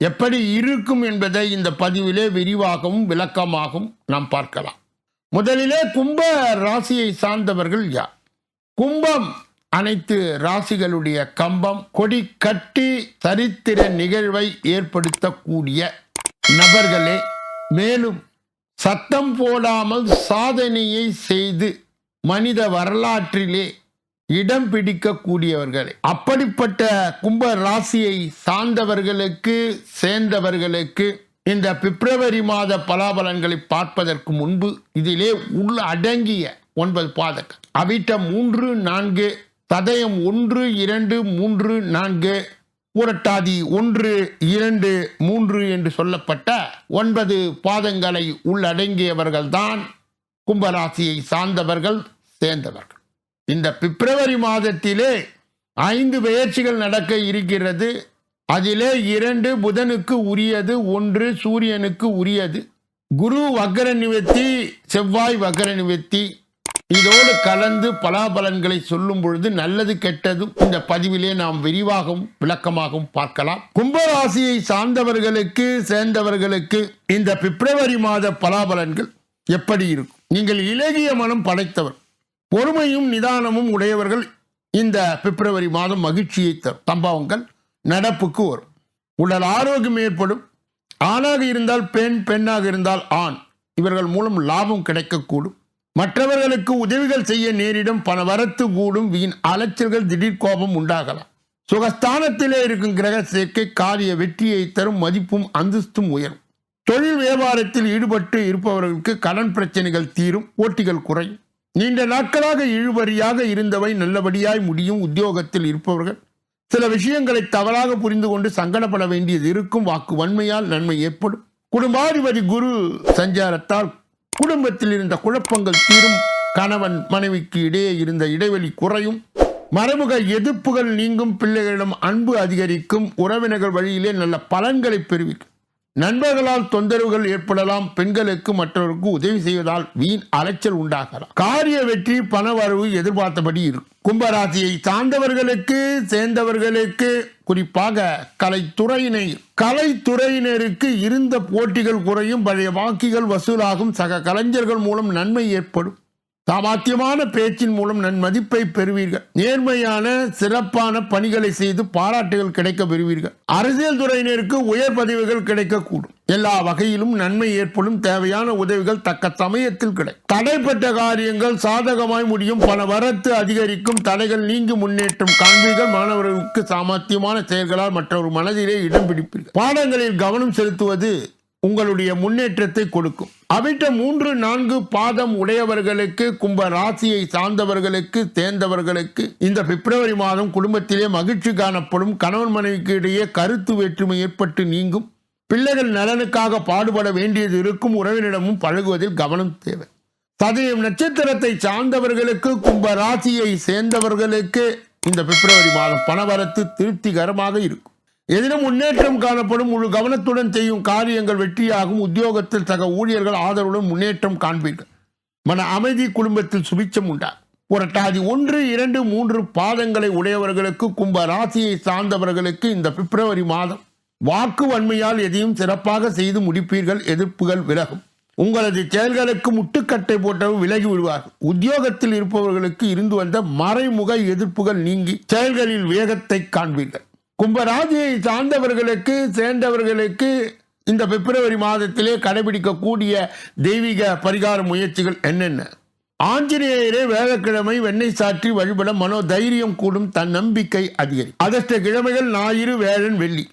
எப்படி இருக்கும் என்பதை இந்த பதிவிலே விரிவாகவும் விளக்கமாகவும் நாம் பார்க்கலாம். முதலிலே கும்ப ராசியை சார்ந்தவர்கள் யார்? கும்பம் அனைத்து ராசிகளுடைய கம்பம் கொடி கட்டி சரித்திர நிகழ்வை ஏற்படுத்தக்கூடிய நபர்களே மேலும் சத்தம் போடாமல் சாதனையை செய்து மனித வரலாற்றிலே இடம் பிடிக்கக்கூடியவர்கள். அப்படிப்பட்ட கும்ப ராசியை சார்ந்தவர்களுக்கு சேர்ந்தவர்களுக்கு இந்த பிப்ரவரி மாத பலாபலன்களை பார்ப்பதற்கு முன்பு இதிலே உள்ள அடங்கிய ஒன்பது பாதங்கள். அவிட்டம் மூன்று நான்கு ததயம் ஒன்று இரண்டு மூன்று நான்கு புரட்டாதி ஒன்று இரண்டு மூன்று என்று சொல்லப்பட்ட ஒன்பது பாதங்களை உள்ளடங்கியவர்கள்தான் கும்பராசியை சார்ந்தவர்கள் சேர்ந்தவர்கள். இந்த பிப்ரவரி மாதத்திலே ஐந்து பெயர்ச்சிகள் நடக்க இருக்கிறது. அதிலே இரண்டு புதனுக்கு உரியது ஒன்று சூரியனுக்கு உரியது. குரு வக்கர நிவர்த்தி செவ்வாய் வக்கர நிவர்த்தி. இதோடு கலந்து பலாபலன்களை சொல்லும் பொழுது நல்லது கெட்டதும் இந்த பதிவிலே நாம் விரிவாகவும் விளக்கமாகவும் பார்க்கலாம். கும்பராசியை சார்ந்தவர்களுக்கு சேர்ந்தவர்களுக்கு இந்த பிப்ரவரி மாத பலாபலன்கள் எப்படி இருக்கும்? நீங்கள் இலகிய மனம் படைத்தவர். பொறுமையும் நிதானமும் உடையவர்கள் இந்த பிப்ரவரி மாதம் மகிழ்ச்சியை தரும் சம்பவங்கள் நடப்புக்கு வரும். உடல் ஆரோக்கியம் ஏற்படும். ஆணாக இருந்தால் பெண் பெண்ணாக இருந்தால் ஆண். இவர்கள் மூலம் லாபம் கிடைக்கக்கூடும். மற்றவர்களுக்கு உதவிகள் செய்ய நேரிடும். பண வரத்து கூடும். வீண் அலைச்சல்கள் திடீர் கோபம் உண்டாகலாம். சுகஸ்தானத்திலே இருக்கும் கிரக சேர்க்கை காரிய வெற்றியை தரும். மதிப்பும் அந்தஸ்தும் உயரும். தொழில் வியாபாரத்தில் ஈடுபட்டு இருப்பவர்களுக்கு கடன் பிரச்சனைகள் தீரும். போட்டிகள் குறையும். நீண்ட நாட்களாக இழுபறியாக இருந்தவை நல்லபடியாய் முடியும் உத்தியோகத்தில் இருப்பவர்கள். சில விஷயங்களை தவறாக புரிந்து கொண்டு சங்கடப்பட வேண்டியது இருக்கும். வாக்கு வன்மையால் நன்மை ஏற்படும். குடும்பாதிபதி குரு சஞ்சாரத்தால் குடும்பத்தில் இருந்த குழப்பங்கள் தீரும். கணவன் மனைவிக்கு இடையே இருந்த இடைவெளி குறையும். மறைமுக எதிர்ப்புகள் நீங்கும். பிள்ளைகளிடம் அன்பு அதிகரிக்கும். உறவினர்கள் வழியிலே நல்ல பலன்களை பெறுவிக்கும் நண்பர்களால் தொந்தரவுகள் ஏற்படலாம் பெண்களுக்கு மற்றவருக்கு உதவி செய்வதால் வீண் அலைச்சல் உண்டாகலாம். காரிய வெற்றி பணவரவு எதிர்பார்த்தபடி இருக்கும். கும்பராசியை சார்ந்தவர்களுக்கு சேர்ந்தவர்களுக்கு குறிப்பாக கலைத்துறையினை கலைத்துறையினருக்கு இருந்த போட்டிகள் குறையும் பழைய வாக்கிகள் வசூலாகும் சக கலைஞர்கள் மூலம் நன்மை ஏற்படும். சாமாத்தியமான பேச்சின் மூலம் நன் மதிப்பை பெறுவீர்கள். நேர்மையான சிறப்பான பணிகளை செய்து பாராட்டுகள் கிடைக்க பெறுவீர்கள். அரசியல் துறையினருக்கு உயர் பதவிகள் கிடைக்கக்கூடும். எல்லா வகையிலும் நன்மை ஏற்படும் தேவையான உதவிகள் தக்க சமயத்தில் கிடைக்கும். தடைப்பட்ட காரியங்கள் சாதகமாய் முடியும். பல வரத்து அதிகரிக்கும். தடைகள் நீங்கி முன்னேற்றம் காண்பீர்கள். மாணவர்களுக்கு சாமர்த்தியமான செயல்களால் மற்றொரு மனதிலே இடம் பிடிப்பீர்கள். பாடங்களில் கவனம் செலுத்துவது உங்களுடைய முன்னேற்றத்தை கொடுக்கும். அவிட்ட மூன்று நான்கு பாதம் உடையவர்களுக்கு கும்ப ராசியை சார்ந்தவர்களுக்கு சேர்ந்தவர்களுக்கு இந்த பிப்ரவரி மாதம் குடும்பத்திலே மகிழ்ச்சி காணப்படும். கணவன் மனைவிக்கு இடையே கருத்து வேற்றுமை ஏற்பட்டு நீங்கும். பிள்ளைகள் நலனுக்காக பாடுபட வேண்டியது இருக்கும். உறவினிடமும் பழகுவதில் கவனம் தேவை. சதயம் நட்சத்திரத்தை சார்ந்தவர்களுக்கு கும்ப ராசியை சேர்ந்தவர்களுக்கு இந்த பிப்ரவரி மாதம் பணவரத்து திருப்திகரமாக இருக்கும். எதிலும் முன்னேற்றம் காணப்படும் முழு கவனத்துடன் செய்யும் காரியங்கள் வெற்றியாகும். உத்தியோகத்தில் சக ஊழியர்கள் ஆதரவுடன் முன்னேற்றம் காண்பீர்கள். மன அமைதி குடும்பத்தில் சுபிச்சம் உண்டாகும் புரட்டாதி ஒன்று இரண்டு மூன்று பாதங்களை உடையவர்களுக்கு கும்ப ராசியை சார்ந்தவர்களுக்கு இந்த பிப்ரவரி மாதம் வாக்கு வன்மையால் எதையும் சிறப்பாக செய்து முடிப்பீர்கள். எதிர்ப்புகள் விலகும். உங்களது செயல்களுக்கு முட்டுக்கட்டை போட்டவர் விலகி விடுவார்கள். உத்தியோகத்தில் இருப்பவர்களுக்கு இருந்து வந்த மறைமுக எதிர்ப்புகள் நீங்கி செயல்களில் வேகத்தை காண்பீர்கள். கும்பராசியை சார்ந்தவர்களுக்கு சேர்ந்தவர்களுக்கு இந்த பிப்ரவரி மாதத்திலே கடைபிடிக்கக்கூடிய தெய்வீக பரிகார முயற்சிகள் என்னென்ன? ஆஞ்சநேயரே வேலைக்கிழமை வெண்ணெய் சாற்றி வழிபட மனோ தைரியம் கூடும் தன் நம்பிக்கை அதிகரி. அதற்ற கிழமைகள் ஞாயிறு வேழன் வெள்ளி.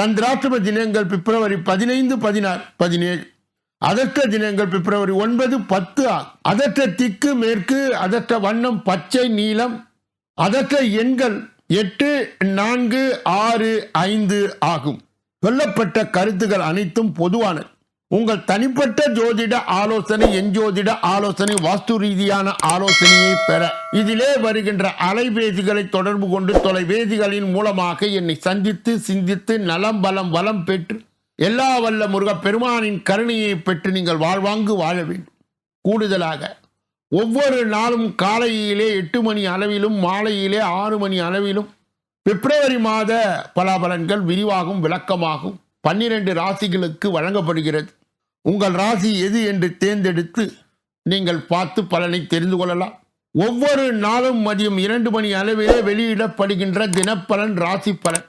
சந்திராஷ்டம தினங்கள் பிப்ரவரி பதினைந்து பதினாறு பதினேழு. அதற்ற தினங்கள் பிப்ரவரி ஒன்பது பத்து ஆகும். அதற்ற திக்கு மேற்கு அதற்ற வண்ணம் பச்சை நீலம். அதற்ற எண்கள் எட்டு நான்கு ஆறு ஐந்து ஆகும். சொல்லப்பட்ட கருத்துக்கள் அனைத்தும் பொதுவானது உங்கள் தனிப்பட்ட ஜோதிட ஆலோசனை என் ஜோதிட ஆலோசனை வாஸ்து ரீதியான ஆலோசனையை பெற. இதிலே வருகின்ற அலைபேசிகளை தொடர்பு கொண்டு தொலைபேசிகளின் மூலமாக என்னை சந்தித்து சிந்தித்து நலம் பலம் வளம் பெற்று எல்லா வல்ல முருகப் பெருமானின் கருணையை பெற்று நீங்கள் வாழ்வாங்கு வாழ வேண்டும். கூடுதலாக ஒவ்வொரு நாளும் காலையிலே எட்டு மணி அளவிலும் மாலையிலே ஆறு மணி அளவிலும் பிப்ரவரி மாத பலாபலன்கள் விரிவாகும் விளக்கமாகும். பன்னிரண்டு ராசிகளுக்கு வழங்கப்படுகிறது. உங்கள் ராசி எது என்று தேர்ந்தெடுத்து நீங்கள் பார்த்து பலனை தெரிந்து கொள்ளலாம். ஒவ்வொரு நாளும் மதியம் இரண்டு மணி அளவிலே வெளியிடப்படுகின்ற தினப்பலன் ராசி பலன்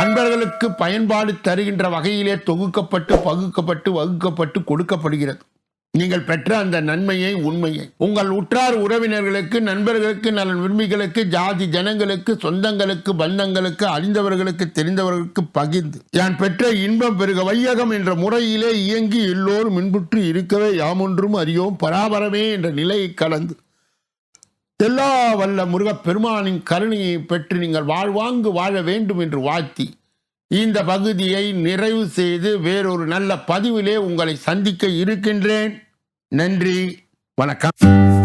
அன்பர்களுக்கு பயன்பாடு தருகின்ற வகையிலே தொகுக்கப்பட்டு பகுக்கப்பட்டு வகுக்கப்பட்டு கொடுக்கப்படுகிறது. நீங்கள் பெற்ற அந்த நன்மையை உண்மையை. உங்கள் உற்றார் உறவினர்களுக்கு நண்பர்களுக்கு நலன் விரும்பிகளுக்கு ஜாதி ஜனங்களுக்கு சொந்தங்களுக்கு பந்தங்களுக்கு அறிந்தவர்களுக்கு தெரிந்தவர்களுக்கு பகிர்ந்து. யான் பெற்ற இன்பம் பெருக வையகம் என்ற முறையிலே இயங்கி எல்லோரும் இன்புற்று இருக்கவே யாமொன்றும் அறியோம். பராபரமே என்ற நிலையை கலந்து எல்லா வல்ல முருகப் பெருமானின் கருணையை பெற்று நீங்கள் வாழ்வாங்கு வாழ வேண்டும் என்று வாழ்த்தி. இந்த பகுதியை நிறைவு செய்து வேறொரு நல்ல பதிவிலே உங்களை சந்திக்க இருக்கின்றேன். நன்றி. வணக்கம்.